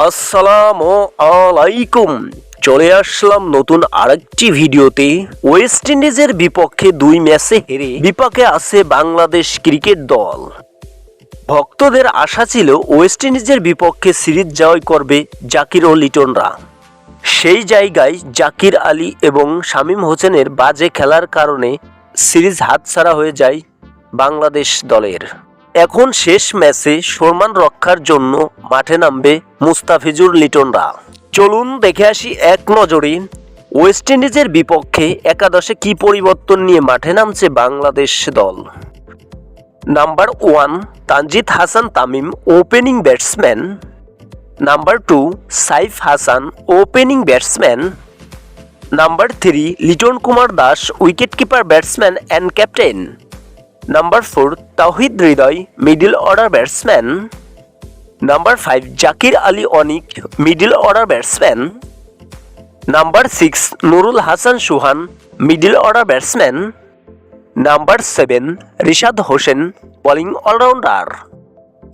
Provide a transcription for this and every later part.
আসসালামু আলাইকুম। চলে আসলাম নতুন আরেকটি ভিডিওতে। ওয়েস্ট ইন্ডিজের বিপক্ষে দুই ম্যাচে হেরে বিপাকে আছে বাংলাদেশ ক্রিকেট দল। ভক্তদের আশা ছিল ওয়েস্ট ইন্ডিজের বিপক্ষে সিরিজ জয় করবে জাকির ও লিটনরা। সেই জায়গায় জাকির আলী এবং শামীম হোসেনের বাজে খেলার কারণে সিরিজ হাতছাড়া হয়ে যায় বাংলাদেশ দলের। এখন শেষ ম্যাচে সম্মান রক্ষার জন্য মাঠে নামবে মুস্তাফিজুর লিটনরা। চলুন দেখে আসি এক নজরে, ওয়েস্ট ইন্ডিজের বিপক্ষে একাদশে কি পরিবর্তন নিয়ে মাঠে নামছে বাংলাদেশ দল? Number one, Tanzid Hasan Tamim, opening batsman. Number two, Saif Hasan, opening batsman. Number three, Liton Kumar Das wicket keeper batsman and captain number four Towhid Hridoy middle order batsman number five Jaker Ali Anik middle order batsman number six Nurul Hasan Sohan middle order batsman number seven Rishad Hossain bowling allrounder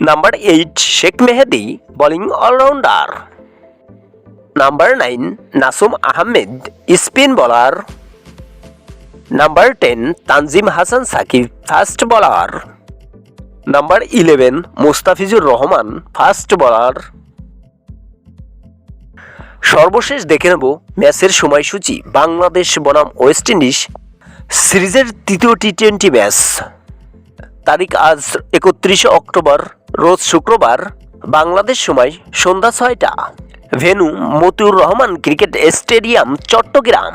number eight Sheikh Mahedi bowling allrounder number nine Nasum Ahmed spin bowler number ten Tanzim Hasan Sakib fast bowler number eleven Mustafizur Rahman fast bowler সর্বশেষ দেখে নেব ম্যাচের সময়সূচি, বাংলাদেশ বনাম West Indies সিরিজের তৃতীয় T twenty match. তারিখ আজ একত্রিশে অক্টোবর, রোজ শুক্রবার, বাংলাদেশ সময় সন্ধ্যা ছয়টা। Venue Motiur Rahman cricket stadium, Chattogram.